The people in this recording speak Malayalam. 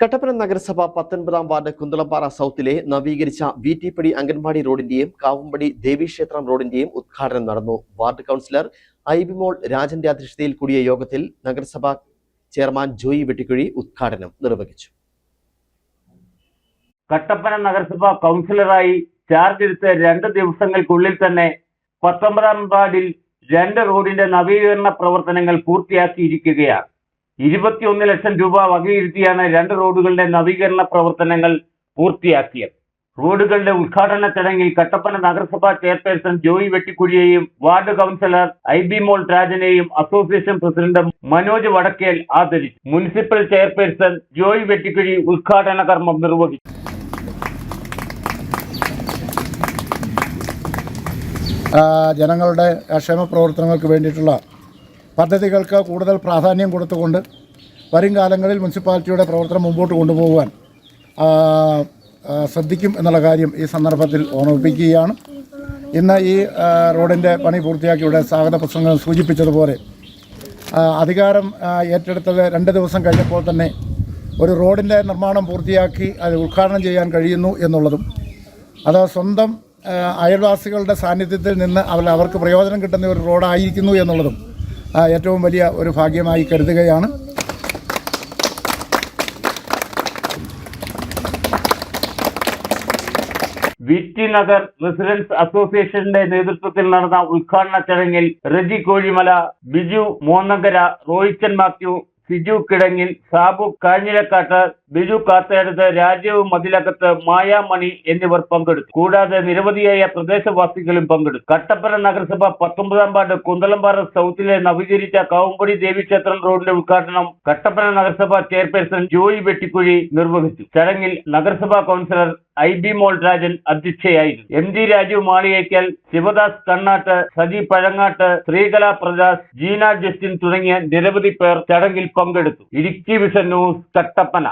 കട്ടപ്പന നഗരസഭ പത്തൊൻപതാം വാർഡ് കുന്തളപ്പാറ സൗത്തിലെ നവീകരിച്ച വി ടി പടി അംഗൻവാടി റോഡിന്റെയും കാവുംപടി ദേവീക്ഷേത്രം റോഡിന്റെയും ഉദ്ഘാടനം നടന്നു. വാർഡ് കൗൺസിലർ ഐബിമോൾ രാജന്റെ അധ്യക്ഷതയിൽ കൂടിയ യോഗത്തിൽ നഗരസഭ ചെയർമാൻ ജോയി വെട്ടിക്കുഴി ഉദ്ഘാടനം നിർവഹിച്ചു. കട്ടപ്പന നഗരസഭ കൗൺസിലറായി ചാർജ് എടുത്ത് രണ്ട് ദിവസങ്ങൾക്കുള്ളിൽ തന്നെ പത്തൊമ്പതാം വാർഡിൽ രണ്ട് റോഡിന്റെ നവീകരണ പ്രവർത്തനങ്ങൾ പൂർത്തിയാക്കിയിരിക്കുകയാണ്. ഇരുപത്തിയൊന്ന് ലക്ഷം രൂപ വകയിരുത്തിയാണ് രണ്ട് റോഡുകളുടെ നവീകരണ പ്രവർത്തനങ്ങൾ പൂർത്തിയാക്കിയത്. റോഡുകളുടെ ഉദ്ഘാടന ചടങ്ങിൽ കട്ടപ്പന നഗരസഭാ ചെയർപേഴ്സൺ ജോയി വെട്ടിക്കുഴിയെയും ward councillor I B Mol രാജനെയും അസോസിയേഷൻ പ്രസിഡന്റ് മനോജ് വടക്കേൽ ആദരിച്ചു. മുനിസിപ്പൽ ചെയർപേഴ്സൺ ജോയി വെട്ടിക്കുഴി ഉദ്ഘാടന കർമ്മം നിർവഹിച്ചു. ജനങ്ങളുടെ ക്ഷേമ പ്രവർത്തനങ്ങൾക്ക് വേണ്ടിയിട്ടുള്ള പദ്ധതികൾക്ക് കൂടുതൽ പ്രാധാന്യം കൊടുത്തുകൊണ്ട് വരും കാലങ്ങളിൽ മുനിസിപ്പാലിറ്റിയുടെ പ്രവർത്തനം മുമ്പോട്ട് കൊണ്ടുപോകുവാൻ ശ്രദ്ധിക്കും എന്നുള്ള കാര്യം ഈ സന്ദർഭത്തിൽ ഓർമ്മിപ്പിക്കുകയാണ്. ഇന്ന് ഈ റോഡിന്റെ പണി പൂർത്തിയാക്കി ഇവിടെ സ്വാഗത പ്രസംഗം സൂചിപ്പിച്ചതുപോലെ അധികാരം ഏറ്റെടുത്തത് രണ്ട് ദിവസം കഴിഞ്ഞപ്പോൾ തന്നെ ഒരു റോഡിന്റെ നിർമ്മാണം പൂർത്തിയാക്കി അത് ഉദ്ഘാടനം ചെയ്യാൻ കഴിയുന്നു എന്നുള്ളതും അത് സ്വന്തം അയൽവാസികളുടെ സാന്നിധ്യത്തിൽ നിന്ന് അവർ അവർക്ക് പ്രയോജനം കിട്ടുന്ന ഒരു റോഡായിരിക്കുന്നു എന്നുള്ളതും ഏറ്റവും വലിയ ഒരു ഭാഗ്യമായി കരുതുകയാണ്. വിറ്റി നഗർ റെസിഡൻസ് അസോസിയേഷന്റെ നേതൃത്വത്തിൽ നടന്ന ഉദ്ഘാടന ചടങ്ങിൽ റെജി കോഴിമല ബിജു മോന്നങ്കര റോയിച്ചൻ മാത്യു സിജു കിടങ്ങിൽ സാബു കാഞ്ഞിരക്കാട്ട് ബിജു കാത്തേടത്ത് രാജീവ് മതിലകത്ത് മായാമണി എന്നിവർ പങ്കെടുത്തു. കൂടാതെ നിരവധിയായ പ്രദേശവാസികളും പങ്കെടുത്തു. കട്ടപ്പന നഗരസഭ പത്തൊമ്പതാം വാർഡ് കുന്തളംപാറ സൗത്തിലെ നവീകരിച്ച കാവുമ്പടി ദേവീക്ഷേത്രം റോഡിന്റെ ഉദ്ഘാടനം കട്ടപ്പന നഗരസഭ ചെയർപേഴ്സൺ ജോയി വെട്ടിക്കുഴി നിർവഹിച്ചു. ചടങ്ങിൽ നഗരസഭാ councillor I B മോൾരാജൻ അധ്യക്ഷയായിരുന്നു M G Raju Maliyekkal Sivadas Kannatt Saji Pazhangatt Sreekala Pradas Jeena Justin തുടങ്ങിയ നിരവധി പേർ ചടങ്ങിൽ പങ്കെടുത്തു. Idukki vision news Kattappana.